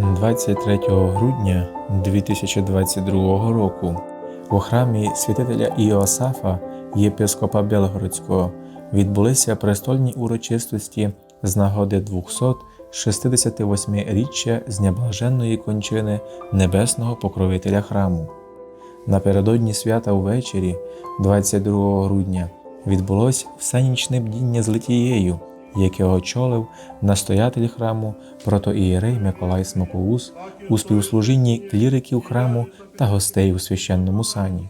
23 грудня 2022 року у храмі святителя Іосафа, єпископа Белгородського, відбулися престольні урочистості з нагоди 268-річчя з неблаженної кончини небесного покровителя храму. Напередодні свята увечері, 22 грудня, відбулось всенічне бдіння з Литією, яке очолив настоятель храму протоієрей Миколай Смокоус у співслужінні кліриків храму та гостей у священному сані.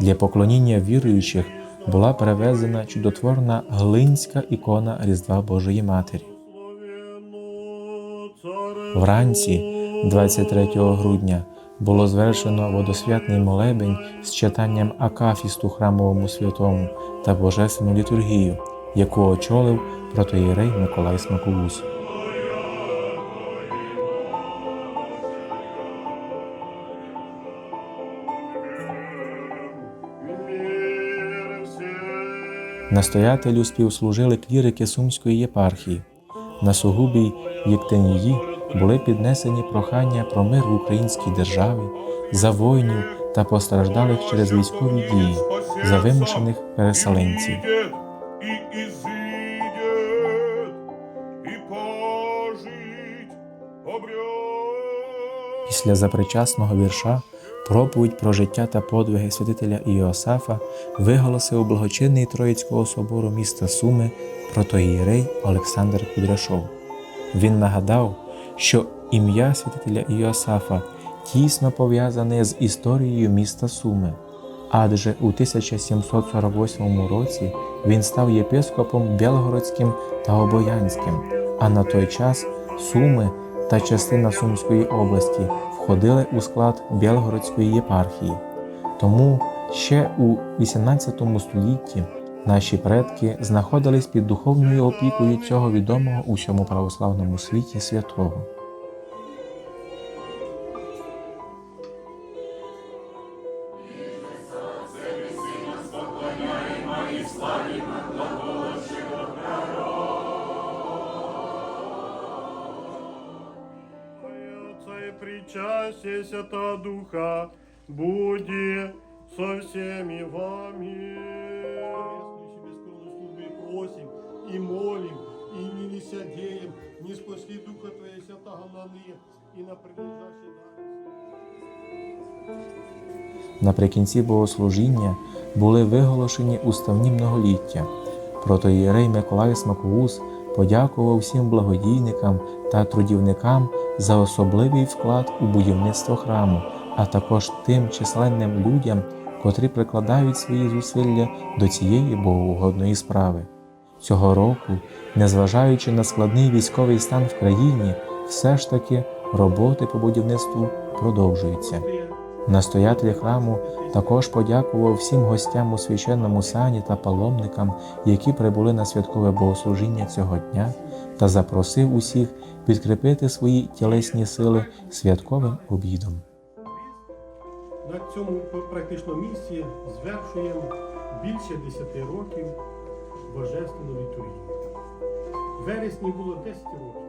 Для поклоніння віруючих була перевезена чудотворна глинська ікона Різдва Божої Матері. Вранці, 23 грудня, було звершено водосвятний молебень з читанням Акафісту храмовому святому та Божественну літургію, яку очолив протоїрей Миколай Смакоус. Настоятелю співслужили клірики Сумської єпархії. На сугубій Єктенії були піднесені прохання про мир в українській державі, за воїнів та постраждалих через військові дії, за вимушених переселенців. Після запричасного вірша проповідь про життя та подвиги святителя Іосафа виголосив благочинний Троїцького собору міста Суми протоїрей Олександр Кудряшов. Він нагадав, що ім'я святителя Іосафа тісно пов'язане з історією міста Суми, адже у 1748 році він став єпископом Білгородським та Обоянським, а на той час Суми та частина Сумської області входили у склад Білгородської єпархії. Тому ще у XVIII столітті наші предки знаходились під духовною опікою цього відомого у всьому православному світі святого. Причастие Святого Духа, буди со всеми вами. Службе просим и молим, и не неся деем, не спасли Духа Твоего Святого на ныне и на прилежащий Наприкінці богослужіння були виголошені уставні многоліття. Протоїрей Миколай Смакоус подякував всім благодійникам та трудівникам за особливий вклад у будівництво храму, а також тим численним людям, котрі прикладають свої зусилля до цієї богоугодної справи. Цього року, незважаючи на складний військовий стан в країні, все ж таки роботи по будівництву продовжуються. Настоятель храму також подякував всім гостям у священному сані та паломникам, які прибули на святкове богослужіння цього дня, та запросив усіх підкріпити свої тілесні сили святковим обідом. На цьому практично місці звершуємо більше 10 років божественну літургію. В вересні було 10 років.